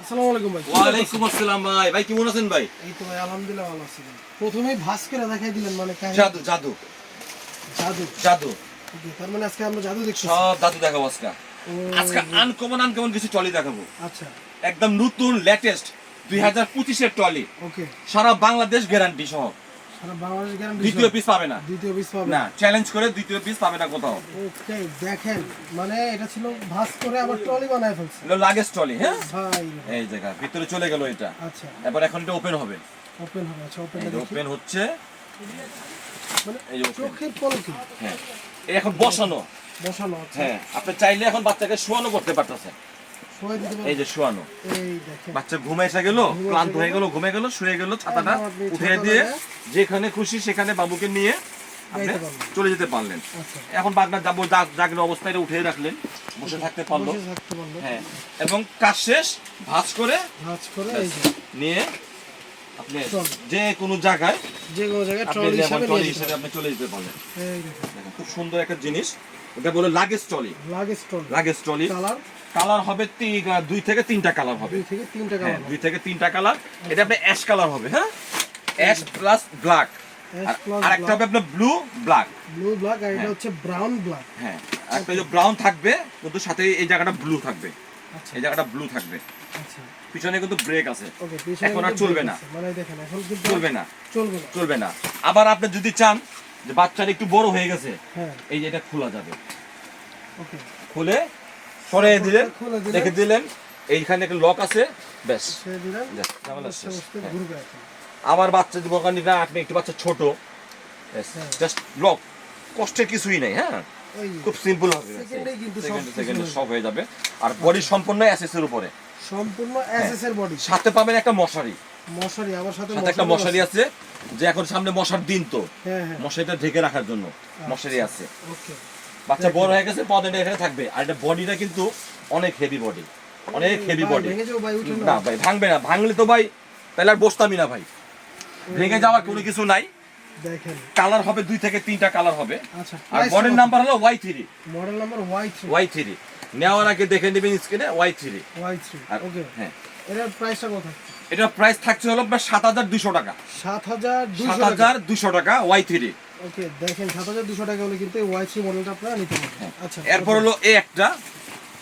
আসসালামু আলাইকুম ভাই। ওয়ালাইকুম আসসালাম ভাই। ভাই কেমন আছেন ভাই? এই তো ভাই আলহামদুলিল্লাহ ভালো আছি প্রথমেই ভাস করে দেখাই দিলেন মানে জাদু জাদু। জাদু। জাদু। তার মানে আজকে আমরা জাদু দেখছি সব জাদু দেখাবো আজকে। আজকে আনকমন আনকমন কিছু টলি দেখাবো। আচ্ছা। একদম নতুন লেটেস্ট দুই হাজার পঁচিশের টলি ওকে। সারা বাংলাদেশ গ্যারান্টি সহ। দ্বিতীয় পিস পাবে না। দ্বিতীয় পিস পাবে। না চ্যালেঞ্জ করে দ্বিতীয় পিস পাবে না কোথাও। ওকে দেখেন মানে এটা ছিল ভাস করে আবার ট্রলি বানায় ফেলছে। এগুলো লাগেজ টলি হ্যাঁ? এই জায়গা ভিতরে চলে গেল এটা। আচ্ছা। এবার এখন এটা ওপেন হবে। ওপেন হবে আচ্ছা ওপেন ওপেন হচ্ছে। মানে। চোখের পলকে। হ্যাঁ। এখন বসানো। বসানো হ্যাঁ আপনি চাইলে এখন বাচ্চাকে শোয়ানো করতে পারতেছেন। এই যে শোয়ানো। বাচ্চা ঘুমে এসে গেল ক্লান্ত হয়ে গেল ঘুমে গেল শুয়ে গেল ছাতাটা উঠে দিয়ে যেখানে খুশি সেখানে বাবুকে নিয়ে আপনি চলে যেতে পারলেন। আচ্ছা। এখন বাগনা যাব জাগনো অবস্থায় এটা উঠে রাখলেন বসে থাকতে পারল। বসে থাকতে পারল। হ্যাঁ এবং কাজ শেষ ভাজ করে ভাঁজ করে যে। নিয়ে আপনি যে কোনো জায়গায় যে কোনো জায়গায় ট্রলি হিসাবে আপনি চলে যেতে পারলেন। খুব সুন্দর একটা জিনিস এটা বলে luggage trolley. Luggage trolley. Luggage trolley. Colour colour হবে দুই থেকে তিনটা কালার হবে। দুই থেকে তিনটা হ্যাঁ কালার দুই থেকে তিনটা কালার এটা আপনার অ্যাশ কালার হবে হ্যাঁ? অ্যাশ প্লাস ব্ল্যাক আর একটা হবে আপনার ব্লু ব্ল্যাক ব্লু ব্ল্যাক আর এটা হ্যাঁ। হচ্ছে ব্রাউন ব্ল্যাক হ্যাঁ একটা যে ব্রাউন থাকবে কিন্তু সাথে এই জায়গাটা ব্লু থাকবে। আচ্ছা। এই জায়গাটা ব্লু থাকবে। আচ্ছা। পিছনে কিন্তু ব্রেক আছে। এখন আর চলবে না। মানে দেখেন এখন কিন্তু চলবে না। চলবে না। চলবে না। আবার আপনি যদি চান যে বাচ্চাটা একটু বড় হয়ে গেছে হ্যাঁ। এই যে এটা খোলা যাবে। ওকে খুলে সরিয়ে দিলেন। রেখে দিলেন এইখানে একটা লক আছে ব্যাস। হ্যাঁ। আমার বাচ্চা যদি বকানি না আপনি একটু বাচ্চা ছোট হ্যাঁ। জাস্ট লক কষ্টের কিছুই নেই হ্যাঁ। খুব সিম্পল হবে। সেকেন্ডে হয়ে সব হয়ে যাবে। আর বডি সম্পূর্ণ অ্যাসেসের উপরে। সম্পূর্ণ এর বডি সাথে পাবেন একটা মশারি। মশারি আমার সাথে একটা মশারি আছে। যে এখন সামনে মশার দিন তো। হ্যাঁ হ্যাঁ। মশারিটা ঢেকে রাখার জন্য মশারি আছে। ওকে। বাচ্চা বড় হয়ে গেছে পদেটা এখানে থাকবে। আর এটা বডিটা কিন্তু অনেক হেভি বডি অনেক হেভি বডি না। ভাই ভাঙবে না। ভাঙলে তো ভাই তাহলে আর বসতামই না ভাই। ভেঙে যাওয়ার কোনো কিছু নাই। কালার হবে দুই থেকে তিনটা কালার হবে। আচ্ছা আর বডির নাম্বার হলো Y three model number Y three Y three নেওয়ার আগে দেখে নেবেন স্ক্রিনে Y three Y three okay হ্যাঁ। এটার প্রাইসটা কত? এটার প্রাইস থাকছে হলো সাত হাজার দুশো টাকা। সাত হাজার সাত হাজার দুশো টাকা ওয়াই থ্রি ওকে দেখেন সাত হাজার দুশো টাকা হলে কিন্তু এই ওয়াই থ্রি মডেলটা আপনারা নিতে পারবেন। আচ্ছা। এরপর হলো এ একটা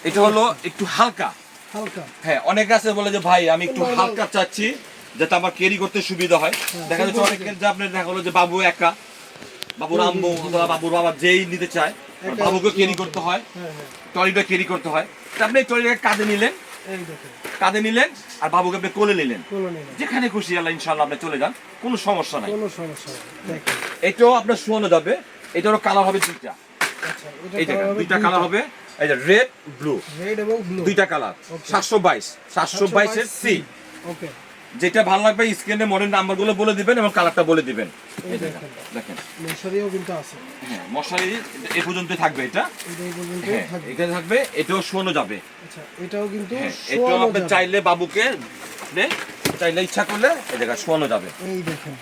এটা হলো একটু হালকা। হালকা। হ্যাঁ অনেকে আছে বলে যে ভাই আমি একটু হালকা চাচ্ছি যাতে আমার ক্যারি করতে সুবিধা হয়। হ্যাঁ, দেখা যাচ্ছে অনেকের যে আপনার দেখা হলো যে বাবু একা বাবুর হুম, আম্মু। অথবা বাবুর বাবা যেই নিতে চায় বাবুকে ক্যারি করতে হয় হ্যাঁ হ্যাঁ। ট্রলিটা ক্যারি করতে হয়। আপনি ট্রলিটাকে কাঁধে নিলেন। এই দেখেন। কাঁধে নিলেন আর বাবুকে আপনি কোলে নিলেন। যেখানে খুশি আল্লাহ ইনশাল্লাহ আপনি চলে যান। কোনো সমস্যা নাই। কোনো সমস্যা এটাও আপনার শোয়ানো যাবে। এটারও কালার হবে দুইটা। আচ্ছা এই দুইটা কালার হবে। এই যে রেড ব্লু রেড এবং ব্লু দুইটা কালার. সাতশো বাইশ। সাতশো বাইশের সি ওকে যেটা ভালো লাগবে স্ক্রিনে মডেল নাম্বারগুলো বলে দিবেন এবং কালারটা বলে দিবেন। দেখেন। মশারিও কিন্তু আছে। হ্যাঁ মশারি এ পর্যন্ত থাকবে এটা। হ্যাঁ থাকবে। এটা থাকবে এটাও শোনো যাবে। আচ্ছা এটাও কিন্তু হ্যাঁ এটাও আপনি চাইলে বাবুকে চাইলে ইচ্ছা করলে এই জায়গায় শোয়ানো যাবে। এই দেখেন।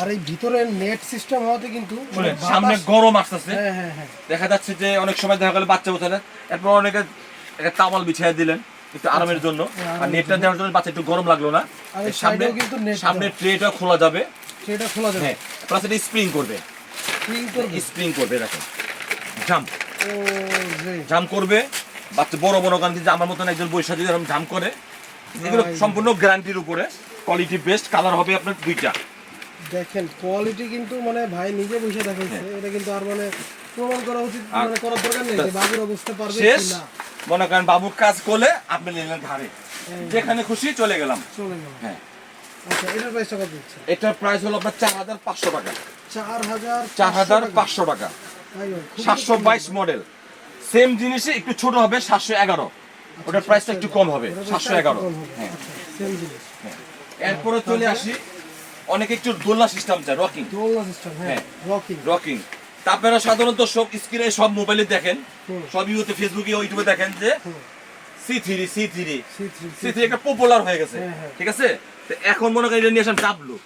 আর এই ভিতরে নেট সিস্টেম হওয়াতে কিন্তু মানে সামনে গরম আসতেছে। হ্যাঁ দেখা যাচ্ছে যে অনেক সময় দেখা গেল বাচ্চা বোঝালে এরপর অনেকে একটা তামাল বিছিয়ে দিলেন। একটু আরামের জন্য। আর নেটটা দেওয়ার জন্য বাচ্চা একটু গরম লাগল না। সামনে কিন্তু সামনে। ট্রেটা খোলা যাবে। সেটা খোলা যাবে। হ্যাঁ প্লাস এটা স্প্রিং করবে। ক্লিন করবে। স্প্রিং করবে দেখেন। জাম্প জাম্প করবে। বাচ্চা বড় বড় গান কিন্তু আমার মতন একজন বৈশা যদি এরকম জাম্প করে। এগুলো সম্পূর্ণ গ্যারান্টির উপরে। কোয়ালিটি বেস্ট কালার হবে আপনার দুইটা। দেখেন কোয়ালিটি কিন্তু মানে ভাই নিজে বসে দেখাইছে এটা কিন্তু আর মানে প্রমাণ করা উচিত মানে করার দরকার নেই যে বাবুরা বুঝতে পারবে শেষ? মনে করেন বাবুর কাজ করলে আপনি নিলেন ঘাড়ে এই যেখানে খুশি চলে গেলাম। চলে গেল হ্যাঁ। আচ্ছা এটার প্রাইসটা কত দিচ্ছে? এটার প্রাইস হলো আপনার চার হাজার পাঁচশো টাকা। চার হাজার চার হাজার পাঁচশো টাকা। সাতশো বাইশ মডেল সেম জিনিসে একটু ছোট হবে সাতশো এগারো। ওটার প্রাইসটা একটু কম হবে সাতশো এগারো। হ্যাঁ। আচ্ছা। এরপরে চলে আসি অনেকে একটু দোলনা সিস্টেম চায় রকিং দোলনা সিস্টেম হ্যাঁ হ্যাঁ। রকিং রকিং আপনারা সাধারণত সব স্ক্রিনে সব মোবাইলে দেখেন হুম। সব ইউতে ফেসবুকে ইউটিউবে দেখেন যে C three C three C three একটা পপুলার হয়ে গেছে হ্যাঁ, হ্যাঁ। ঠিক আছে? তো এখন মনে করেন এটা নিয়ে আসেন ডাব্লু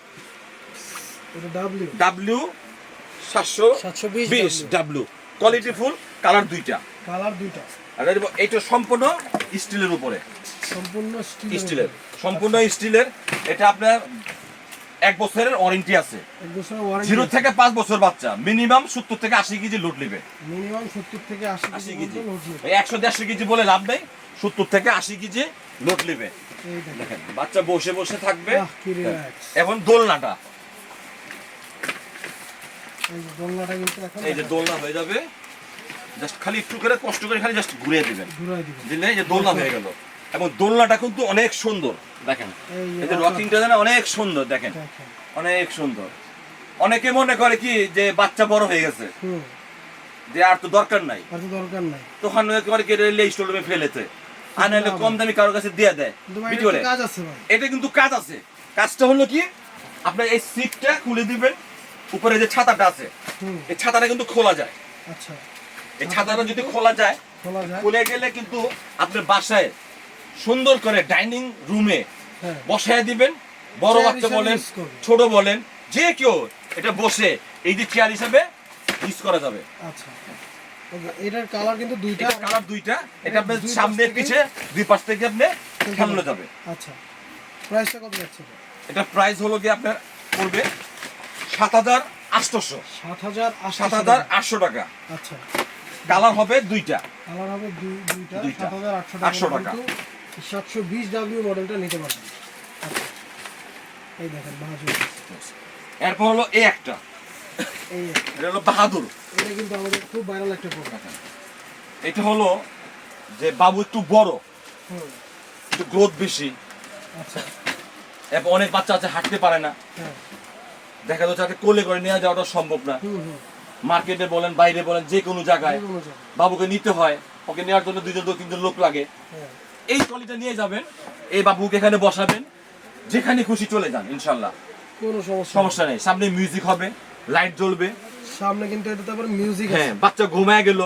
ডাব্লিউ ডাব্লিউ সাতশো সাতশো বিশ ডাব্লু কোয়ালিটি ফুল কালার দুইটা। কালার দুইটা। আর এটা- সম্পূর্ণ স্টিলের উপরে। সম্পূর্ণ স্টিলের স্টিলের সম্পূর্ণ স্টিলের এটা আপনার এক বছরের ওয়ারেন্টি আছে। জিরো থেকে পাঁচ বছর বাচ্চা। মিনিমাম সত্তর থেকে আশি কেজি লোড নেবে। মিনিমাম 70 থেকে আশি কেজি একশো দেড়শো কেজি বলে লাভ নেই। সত্তর থেকে আশি কেজি লোড নেবে। দেখেন। বাচ্চা বসে বসে থাকবে। এবং দোলনাটা। এই যে এখন দোলনা হয়ে যাবে। জাস্ট খালি একটু করে কষ্ট করে খালি জাস্ট ঘুরিয়ে দিবেন। দিলে এই যে দোলনা হয়ে গেল। এবং দোলনাটা কিন্তু অনেক সুন্দর দেখেন। এই যে রকিংটা যেন অনেক সুন্দর দেখেন। অনেক সুন্দর। অনেকে মনে করে কি যে বাচ্চা বড় হয়ে গেছে। যে আর তো দরকার নাই। আর তো দরকার নাই। তখন করে কি রেলে স্টোরুমে ফেলেছে। আর নাহলে কম দামি কারোর কাছে দিয়ে দেয় ভাই এটা কিন্তু কাজ আছে। কাজটা হলো কি আপনার এই সিটটা খুলে দিবেন উপরে যে ছাতাটা আছে এই ছাতাটা কিন্তু খোলা যায়। আচ্ছা। এই ছাতাটা যদি খোলা যায় খোলা যায়। খুলে গেলে কিন্তু আপনার বাসায় সুন্দর করে ডাইনিং রুমে হ্যাঁ। বসায় দিবেন। বড় বাচ্চা বলেন ছোট বলেন যে কেউ এটা বসে এই যে চেয়ার হিসাবে ইউজ করা যাবে। আচ্ছা। এটার কালার কিন্তু দুইটা। কালার দুইটা। এটা আপনার সামনে পিছে দুই পাশ থেকে আপনি সামনে যাবে। আচ্ছা। প্রাইসটা কত যাচ্ছে? এটা প্রাইস হলো কি আপনার পড়বে সাত হাজার আটশোশো সাত হাজার সাত হাজার আটশো টাকা। আচ্ছা। কালার হবে দুইটা। কালার হবে দুইটা। সাত হাজার আটশো 800 টাকা। টাকা। সাতশো বিশ ডাব্লিউ মডেলটা নিতে পারবেন। আচ্ছা। এই দেখেন বাহাদুর। এরপর হলো এই একটা। এই এটা হলো বাহাদুর। এটা কিন্তু আমাদের খুব ভাইরাল একটা প্রোডাক্ট এটা হলো যে বাবু একটু বড় একটু গ্রোথ বেশি। আচ্ছা। এবং অনেক বাচ্চা আছে হাঁটতে পারে না। হ্যাঁ। দেখা যাচ্ছে তাকে কোলে করে নিয়ে যাওয়াটা সম্ভব না। মার্কেটে বলেন বাইরে বলেন যে কোনো জায়গায়। বাবুকে নিতে হয়। ওকে নেওয়ার জন্য দুইজন দু তিনজন লোক লাগে। হ্যাঁ। এই ট্রলিটা নিয়ে যাবেন এই বাবুকে এখানে বসাবেন যেখানে খুশি চলে যান ইনশাল্লাহ। কোনো সমস্যা। সমস্যা নেই। সামনে মিউজিক হবে লাইট জ্বলবে। সামনে কিন্তু এটা আবার মিউজিক হ্যাঁ বাচ্চা ঘুমায় গেল।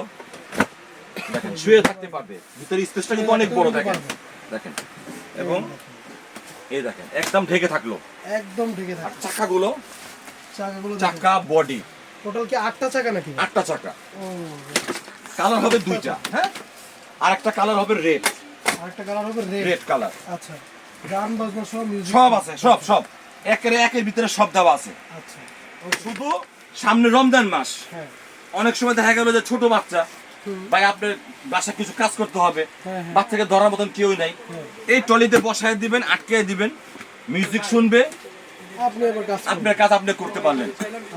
দেখেন শুয়ে থাকতে পারবে। ভিতরে স্পেসটা কিন্তু অনেক বড় দেখেন। দেখেন। এবং এই দেখেন একদম ঢেকে থাকল। একদম ঢেকে আর থাকে চাকাগুলো? চাকাগুলো চাকা বডি টোটাল কি আটটা চাকা নাকি? আটটা চাকা। ও কালার হবে দুইটা হ্যাঁ? আর একটা কালার হবে রেড আরেকটা কালার হবে রেড কালার আচ্ছা গান বাজনা সব মিউজিক সব আছে সব সব। একের একের ভিতরে সব দেওয়া আছে। আচ্ছা। শুধু সামনে রমজান মাস। হ্যাঁ। অনেক সময় দেখা গেল যে ছোট বাচ্চা। ভাই আপনার বাসায় কিছু কাজ করতে হবে। হ্যাঁ, হ্যাঁ। বাচ্চাকে ধরার মতন কেউ নাই। হ্যাঁ। এই টলিতে বসায় দিবেন আটকে দিবেন মিউজিক শুনবে আপনার কাজ আপনি করতে পারলেন।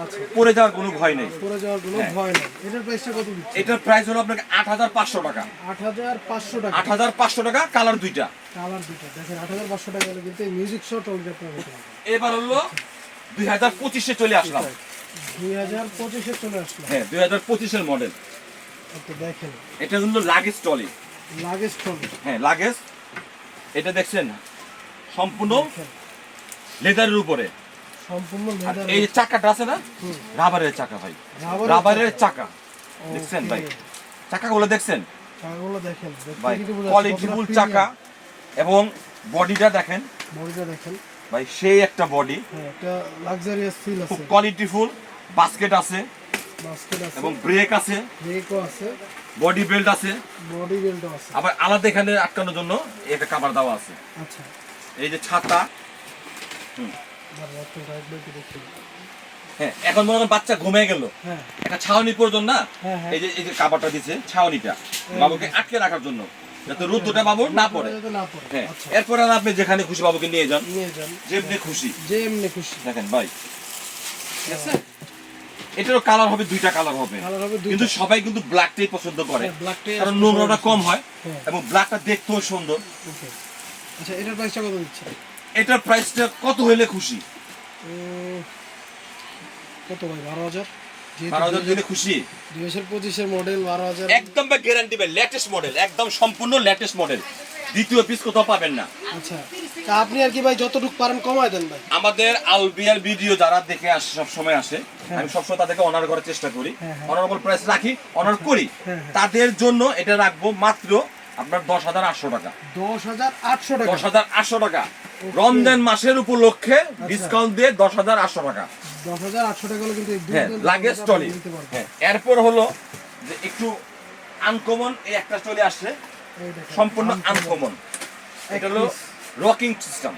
আচ্ছা। পড়ে যাওয়ার কোনো ভয় নেই। পরে যাওয়ার কোনো হ্যাঁ। ভয় নেই। এটার প্রাইসটা কত দিচ্ছে এটার প্রাইস হলো আপনাকে আট হাজার পাঁচশো টাকা। আট হাজার পাঁচশো টাকা। আট হাজার পাঁচশো টাকা কালার দুইটা। কালার দুটো দেখেন আট হাজার পাঁচশো টাকা হলে কিন্তু মিউজিক শো টলটা আপনার এবার হলো দুই হাজার পঁচিশে চলে আসলাম। দুই হাজার পঁচিশে চলে আসলো হ্যাঁ দুই হাজার পঁচিশের মডেল একটু দেখেন। এটা হলো লাগেজ টলি লাগেজ টলি হ্যাঁ লাগেজ এটা দেখছেন সম্পূর্ণ লেদারের উপরে। সম্পূর্ণ এই চাকাটা আছে না? রাবারের চাকা ভাই। রাবারের চাকা। দেখছেন ভাই? চাকাগুলো দেখছেন? চাকাগুলো দেখেন ভাই কোয়ালিটিফুল চাকা এবং বডিটা দেখেন। বডিটা দেখেন। ভাই সেই একটা বডি হ্যাঁ একটা লাক্সারিয়াস ফিল খুব কোয়ালিটিফুল বাস্কেট আছে। বাস্কেট আছে। এবং ব্রেক আছে। ব্রেকও আছে। বডি বেল্ট আছে। বডি আছে। আবার আলাদা এখানে আটকানোর জন্য একটা কাবার দেওয়া আছে। আচ্ছা। এই যে ছাতা দাঁড়াও, একটু রাইট ব্রেকে দেখি হ্যাঁ এখন মনে বাচ্চা ঘুমিয়ে গেল। হ্যাঁ। একটা ছাউনি প্রয়োজন না? হ্যাঁ। এই যে এই যে কাবারটা দিছে ছাউনিটা। বাবুকে আটকে রাখার জন্য যাতে বাবুর না পড়ে। হ্যাঁ আচ্ছা। এরপরে আপনি যেখানে খুশি বাবুকে নিয়ে যান। যেমনি খুশি। যে এমনি খুশি। দেখেন ভাই। ঠিক আছে? এটারও কালার হবে দুইটা কালার হবে। কিন্তু সবাই কিন্তু ব্ল্যাকটাই পছন্দ করে। কারণ নোংরাটা কম হয় হ্যাঁ। এবং ব্ল্যাকটা দেখতেও সুন্দর। আচ্ছা এটার প্রাইসটা কত দিচ্ছে? এটার প্রাইসটা কত হইলে খুশি? কত ভাই বারো হাজার? বারো হাজার দিলে খুশি? দুই হাজার পঁচিশের মডেল বারো হাজার। একদম গ্যারান্টি ভাই লেটেস্ট মডেল একদম সম্পূর্ণ লেটেস্ট মডেল দ্বিতীয় পিস কোথাও পাবেন না। আচ্ছা তা আপনি আর কি ভাই যতটুকু পারেন কমায় দেন ভাই। আমাদের আলবিয়ার ভিডিও যারা দেখে আসে সব সময় আসে হ্যাঁ। আমি সবসময় তাদেরকে অনার করার চেষ্টা করি। হ্যাঁ, হ্যাঁ। অনারেবল প্রাইস রাখি অনার করি। হ্যাঁ, হ্যাঁ। তাদের জন্য এটা রাখব মাত্র আপনার দশ হাজার আটশো টাকা। দশ হাজার আটশো টাকা। দশ হাজার আটশো টাকা। রমজান মাসের উপলক্ষে আচ্ছা। ডিসকাউন্ট দিয়ে দশ হাজার আটশো টাকা। দশ হাজার আটশো টাকা হলে কিন্তু হ্যাঁ লাগেজ। হ্যাঁ এরপর হলো যে একটু আনকমন এই একটা চলে আসছে। সম্পূর্ণ আনকমন এটা হলো rocking system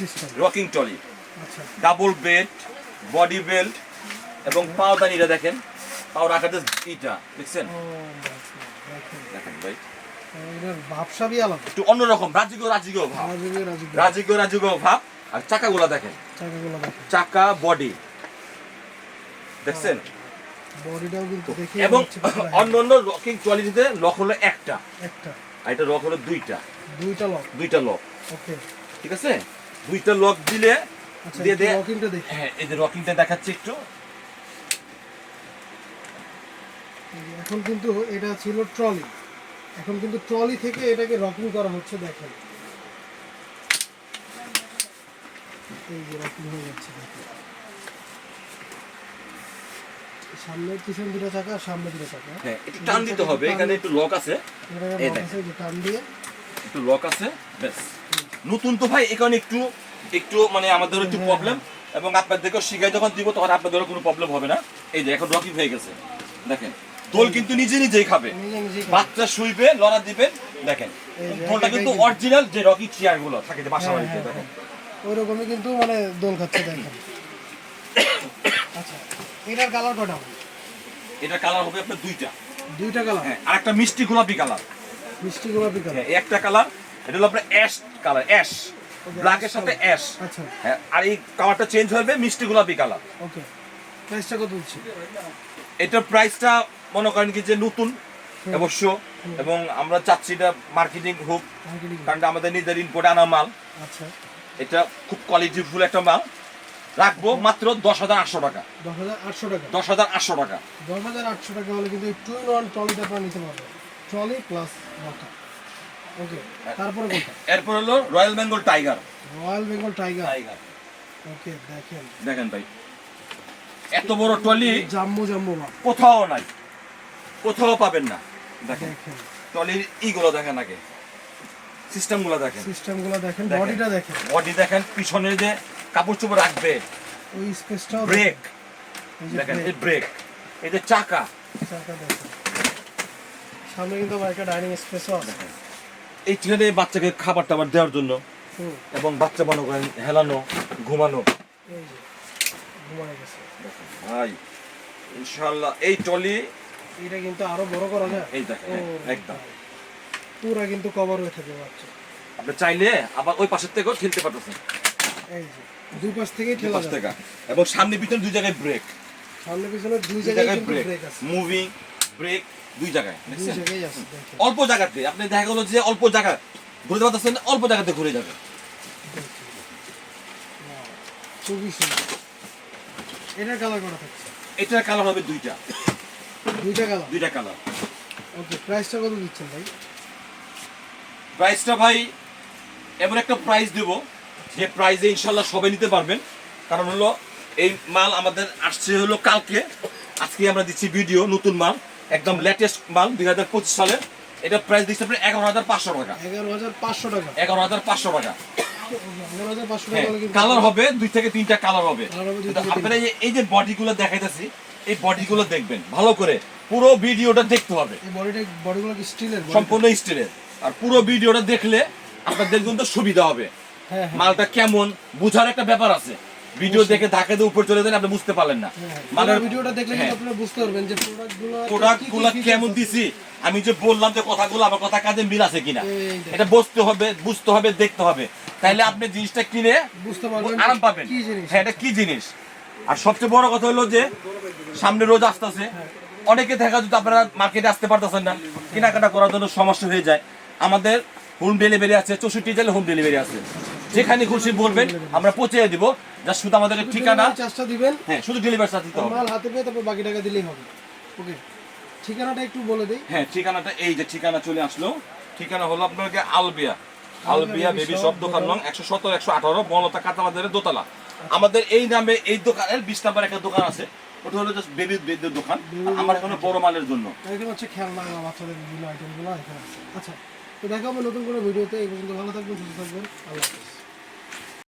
system rocking trolley আচ্ছা। ডাবল বেড বডি বেল্ট এবং পাওদানিটা দেখেন। পাও রাখাতে ইটা দেখছেন? দেখেন ভাই। ভাবসাবই আলাদা। একটু অন্যরকম রাজিগো রাজিগো ভাব। রাজুগে রাজুগে রাজিগো রাজিগো ভাব। আর চাকাগুলো দেখেন। চাকাগুলো দেখেন। চাকা বডি দেখছেন? বডিটাও কিন্তু দেখে এবং হচ্ছে পুরো অন্য অন্য লকিং কোয়ালিটিতে লক হলো একটা। একটা। আর এটা লক হলো দুইটা। দুইটা লক দুইটা লক ওকে। ঠিক আছে? দুইটা লক দিলে আচ্ছা দিয়ে দে লকিংটা দেখি। হ্যাঁ এই যে রকিংটা দেখাচ্ছি একটু। এখন কিন্তু এটা ছিল ট্রলি এখন কিন্তু ট্রলি থেকে এটাকে রকিং করা হচ্ছে দেখেন। এই যে রকিং হয়ে যাচ্ছে দেখেন। সামনে পিছন দুটো চাকা সামনে দুটো চাকা। হ্যাঁ একটু টান দিতে হবে এখানে একটু লক আছে। এই দেখেন। টান দিয়ে। একটু লক আছে ব্যাস। নতুন তো ভাই এখানে একটু একটু মানে আমাদের একটু হ্যাঁ, প্রবলেম এবং আপনাদেরকে শিখাই যখন দিব তখন আপনাদেরও কোনো প্রবলেম হবে না। এই যে এখন রকি হয়ে গেছে। দেখেন। দোল কিন্তু নিজে নিজেই খাবে। বাচ্চা শুইবে লড়া দিবেন দেখেন। দোলটা কিন্তু অরিজিনাল যে রকি চেয়ারগুলো থাকে যে বাসা হ্যাঁ, বাড়িতে হ্যাঁ, দেখেন। ওই রকমই কিন্তু মানে দোল খাচ্ছে দেখেন। আচ্ছা এটার কালার কটা? এটা কালার হবে আপনার দুইটা। দুইটা কালার হ্যাঁ আর একটা মিষ্টি গোলাপি কালার মিষ্টি গোলাপি কালার হ্যাঁ একটা কালার এটা হলো আপনার অ্যাশ কালার অ্যাশ ব্ল্যাকের সাথে। অ্যাশ আচ্ছা। হ্যাঁ আর এই কালারটা চেঞ্জ হবে মিষ্টি গোলাপি কালার ওকে প্রাইসটা কত দিচ্ছি? এটার প্রাইসটা মনে করেন কি যে নতুন অবশ্য এবং আমরা চাচ্ছি এটা মার্কেটিং হোক কারণ আমাদের নিজের ইম্পোর্ট আনা মাল। আচ্ছা। এটা খুব কোয়ালিটিফুল একটা মাল। রাখব মাত্র দশ হাজার আটশো টাকা। দশ হাজার আটশো টাকা। দশ হাজার আটশো টাকা। দশ হাজার আটশো টাকা হলে কিন্তু টু ইন ওয়ান ট্রলিটা আপনারা নিতে পারবেন। ট্রলি প্লাস ওয়াটার ওকে তারপরে কোনটা? এরপর হলো royal Bengal tiger royal Bengal tiger tiger okay দেখেন। দেখেন ভাই। এত বড় টলি জাম্বু জাম্বু কোথাও নাই। কোথাও পাবেন না। দেখেন টলির ইগুলো দেখেন আগে। সিস্টেমগুলো দেখেন। সিস্টেমগুলো দেখেন। বডিটা দেখেন। বডি দেখেন পিছনে যে কাপড় চোপড় রাখবে ওই স্পেসটাও ব্রেক। দেখেন এই ব্রেক। এই যে চাকা। চাকা দেখেন। সামনে কিন্তু একটা ডাইনিং স্পেসও আছে। এইখানে বাচ্চাকে খাবার টাবার দেওয়ার জন্য এবং বাচ্চা মনে করেন হেলানো ঘুমানো। ভাই ইনশাল্লাহ এই টলি এটা কিন্তু আরও বড় করা যায়? এই দেখেন একদম। পুরা কিন্তু কভার হয়ে থাকে বাচ্চা। আপনি চাইলে আবার ওই পাশের থেকেও খেলতে পারতেছেন। এই যে দুই পাশ থেকে। এবং সামনে পিছনে দুই জায়গায় ব্রেক সামনে পিছনে দুই জায়গায় ব্রেক মুভিং ব্রেক দুই জায়গায় অল্প জায়গাতে। আপনি দেখা গেলো যে অল্প জায়গা ঘুরতে পারতেছেন অল্প জায়গাতে ঘুরে যাবে। খুবই সুন্দর। এটার কালার করা থাকছে? এটার কালার হবে দুইটা। দুইটা কালার? দুইটা কালার। ওকে প্রাইসটা কত দিচ্ছেন ভাই? প্রাইসটা ভাই এমন একটা প্রাইস দেব যে প্রাইসে ইনশাল্লাহ সবাই নিতে পারবেন। কারণ হলো এই মাল আমাদের আসছে হলো কালকে। আজকে আমরা দিচ্ছি ভিডিও নতুন মাল একদম লেটেস্ট মাল দুই হাজার পঁচিশ সালের। এটা প্রাইস দিচ্ছে আপনি এগারো হাজার পাঁচশো টাকা। এগারো হাজার পাঁচশো টাকা? এগারো হাজার পাঁচশো টাকা। হ্যাঁ কালার হবে দুই থেকে তিনটা কালার হবে। আপনারা এই- এই যে বডিগুলো দেখাইতেছি এই বডিগুলো দেখবেন। ভালো করে পুরো ভিডিওটা দেখতে হবে। এই বডিটা বডিগুলো স্টিলের সম্পূর্ণ স্টিলের। আর পুরো ভিডিওটা দেখলে আপনাদের কিন্তু সুবিধা হবে। হ্যাঁ হ্যাঁ। মালটা কেমন বুঝার একটা ব্যাপার আছে। ভিডিও দেখে ধাকে দিয়ে উপর চলে দেন আপনি বুঝতে পারলেন না। হ্যাঁ, মালের ভিডিওটা দেখলে কিন্তু। আপনারা বুঝতে পারবেন যে প্রোডাক্টগুলো প্রোডাক্টগুলা কেমন দিছি? আমি যে বললাম যে কথাগুলো আমার কথা কাজে মিল আছে কিনা? এটা বুঝতে হবে বুঝতে হবে দেখতে হবে। তাইলে আপনি জিনিসটা কিনে বুঝতে পারবেন আরাম পাবেন। কি জিনিস? হ্যাঁ এটা কি জিনিস? আর সবচেয়ে বড় কথা হলো যে সামনে রোজ আসতেছে। অনেকে দেখা যেত আপনারা মার্কেটে আসতে পারতেছেন না কেনাকাটা করার জন্য সমস্যা হয়ে যায়। আমাদের হোম ডেলিভারি আছে চৌষট্টি জেলে হোম ডেলিভারি আছে। যেখানে খুশি বলবেন আমরা পৌঁছে দিব। যা শুধু আমাদের ঠিকানা চার্জটা দিবেন। হ্যাঁ শুধু ডেলিভারি চার্জ দিতে হবে। মাল হাতে পেয়ে তারপর বাকি টাকা দিলেই হবে। ওকে। ঠিকানাটা একটু বলে দিই। হ্যাঁ ঠিকানাটা এই যে ঠিকানা চলে আসলো। ঠিকানা হলো আপনাকে আলবিয়া। আলবিয়া বেবি সব দোকান নং একশো সতেরো একশো আঠারো বনলতা কাঁচাবাজারের দোতলা। আমাদের এই নামে এই দোকানের বিশ নাম্বার একটা দোকান আছে। ওটা হলো জাস্ট বেবি বেদের দোকান। আমার এখানে বড় মালের জন্য। এখানে হচ্ছে খেলনা বাচ্চাদের বিভিন্ন আইটেমগুলো এখানে আছে। আচ্ছা তো দেখা হবে নতুন কোনো ভিডিওতে। এই পর্যন্ত ভালো থাকবেন, সুস্থ থাকবেন। আল্লাহ হাফিজ।